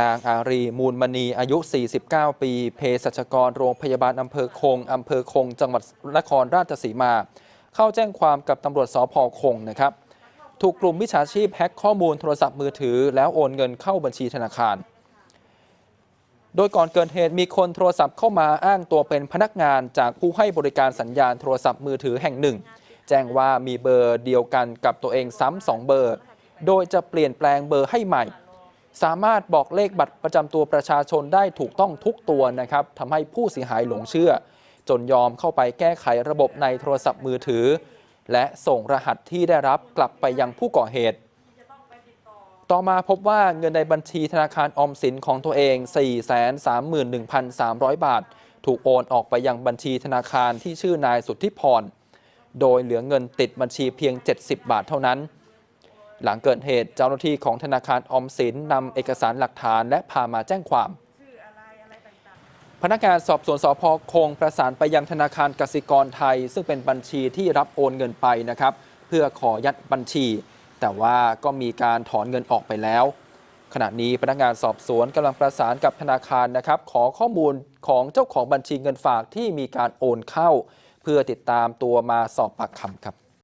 นางอารีมูลมณีอายุ 49 ปีเภสัชกรโรงพยาบาลอำเภอคงอำเภอคง จังหวัดนครราชสีมา เข้าแจ้งความกับตำรวจสพคงนะครับ ถูกกลุ่มมิจฉาชีพแฮ็กข้อมูลโทรศัพท์มือถือ แล้วโอนเงินเข้าบัญชีธนาคาร โดยก่อนเกิดเหตุมีคนโทรศัพท์เข้ามาอ้างตัวเป็นพนักงานจากผู้ให้บริการสัญญาณโทรศัพท์มือถือแห่งหนึ่ง แจ้งว่ามีเบอร์เดียวกันกับตัวเองซ้ำสองเบอร์ โดยจะเปลี่ยนแปลงเบอร์ให้ใหม่ สามารถบอกเลขบัตรประจำตัวประชาชนได้ถูกต้องทุกตัวนะครับทำให้ผู้เสียหายหลงเชื่อ จนยอมเข้าไปแก้ไขระบบในโทรศัพท์มือถือ และส่งรหัสที่ได้รับกลับไปยังผู้ก่อเหตุ ต่อมาพบว่าเงินในบัญชีธนาคารออมสินของตัวเอง 431,300 บาท ถูกโอนออกไปยังบัญชีธนาคารที่ชื่อนายสุทธิพร โดยเหลือเงินติดบัญชีเพียง 70 บาทเท่านั้น หลังเกิดเหตุเจ้าหน้าที่ของธนาคารออมสินนำเอกสารหลักฐานและพามาแจ้งความ พนักงานสอบสวนสพคงประสานไปยังธนาคารกสิกรไทย ซึ่งเป็นบัญชีที่รับโอนเงินไปนะครับ เพื่อขอยัดบัญชี แต่ว่าก็มีการถอนเงินออกไปแล้ว ขณะนี้พนักงานสอบสวนกำลังประสานกับธนาคารนะครับ ขอข้อมูลของเจ้าของบัญชีเงินฝากที่มีการโอนเข้า เพื่อติดตามตัวมาสอบปากคำครับ